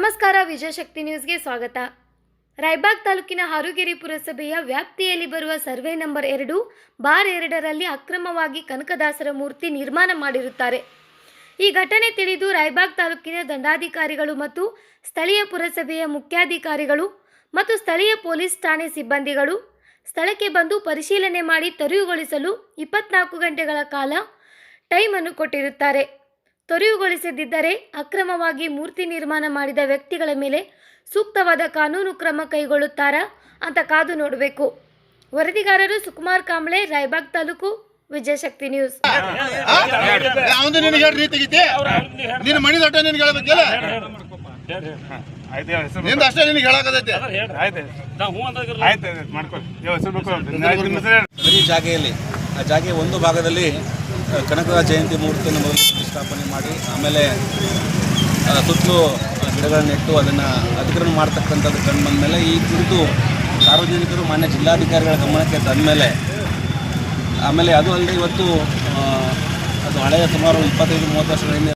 ನಮಸ್ಕಾರ ವಿಜಯಶಕ್ತಿ ನ್ಯೂಸ್ಗೆ ಸ್ವಾಗತ. ರಾಯಬಾಗ್ ತಾಲೂಕಿನ ಹಾರುಗೆರೆ ಪುರಸಭೆಯ ವ್ಯಾಪ್ತಿಯಲ್ಲಿ ಬರುವ ಸರ್ವೆ ನಂಬರ್ ಎರಡು, ಬಾರ್ ಎರಡರಲ್ಲಿ ಅಕ್ರಮವಾಗಿ ಕನಕದಾಸರ ಮೂರ್ತಿ ನಿರ್ಮಾಣ ಮಾಡಿರುತ್ತಾರೆ. ಈ ಘಟನೆ ತಿಳಿದು ರಾಯಬಾಗ್ ತಾಲೂಕಿನ ದಂಡಾಧಿಕಾರಿಗಳು ಮತ್ತು ಸ್ಥಳೀಯ ಪುರಸಭೆಯ ಮುಖ್ಯಾಧಿಕಾರಿಗಳು ಮತ್ತು ಸ್ಥಳೀಯ ಪೊಲೀಸ್ ಠಾಣೆ ಸಿಬ್ಬಂದಿಗಳು ಸ್ಥಳಕ್ಕೆ ಬಂದು ಪರಿಶೀಲನೆ ಮಾಡಿ ತೆರವುಗೊಳಿಸಲು ಇಪ್ಪತ್ನಾಲ್ಕು ಗಂಟೆಗಳ ಕಾಲ ಟೈಮನ್ನು ಕೊಟ್ಟಿರುತ್ತಾರೆ. ತೊರೆಯುಗೊಳಿಸದಿದ್ದರೆ ಅಕ್ರಮವಾಗಿ ಮೂರ್ತಿ ನಿರ್ಮಾಣ ಮಾಡಿದ ವ್ಯಕ್ತಿಗಳ ಮೇಲೆ ಸೂಕ್ತವಾದ ಕಾನೂನು ಕ್ರಮ ಕೈಗೊಳ್ಳುತ್ತಾರಾ ಅಂತ ಕಾದು ನೋಡಬೇಕು. ವರದಿಗಾರರು ಸುಕುಮಾರ್ ಕಾಂಬ್ಳೆ ರಾಯಬಾಗ್ ತಾಲೂಕು ವಿಜಯಶಕ್ತಿ ನ್ಯೂಸ್. ಅವನು ನಿನಗೆ ಹೇಳಿ ನಿನ್ನ ದೊಡ್ಡ ನಿನ್ಗೆ ಹೇಳ್ಬೇಕಿಲ್ಲ? ನಿಂದ ಅಷ್ಟೇ ನಿನಗೆ ಆಯ್ತು ಮಾಡ್ಕೊಳ್ಳಿ ಜಾಗೆಯಲ್ಲಿ ಆ ಜಾಗೆ ಒಂದು ಭಾಗದಲ್ಲಿ ಆ, ಕನಕದಾಸ ಜಯಂತಿ ಮೂರ್ತಿಯನ್ನು ಮೊದಲು ಪ್ರತಿಷ್ಠಾಪನೆ ಮಾಡಿ ಆಮೇಲೆ ಸುತ್ತಲು ಗಿಡಗಳನ್ನು ನೆಟ್ಟು ಅದನ್ನು ಅಧಿಕರಣ ಮಾಡ್ತಕ್ಕಂಥದ್ದು ಕಂಡು ಬಂದಮೇಲೆ ಈ ಕುರಿತು ಸಾರ್ವಜನಿಕರು ಮಾನ್ಯ ಜಿಲ್ಲಾಧಿಕಾರಿಗಳ ಗಮನಕ್ಕೆ ತಂದ ಮೇಲೆ ಆಮೇಲೆ ಅದು ಅಲ್ಲದೆ ಇವತ್ತು ಅದು ಹಳೆಯ ಸುಮಾರು ಇಪ್ಪತ್ತೈದು ಮೂವತ್ತು ವರ್ಷಗಳ ಹಿಂದೆ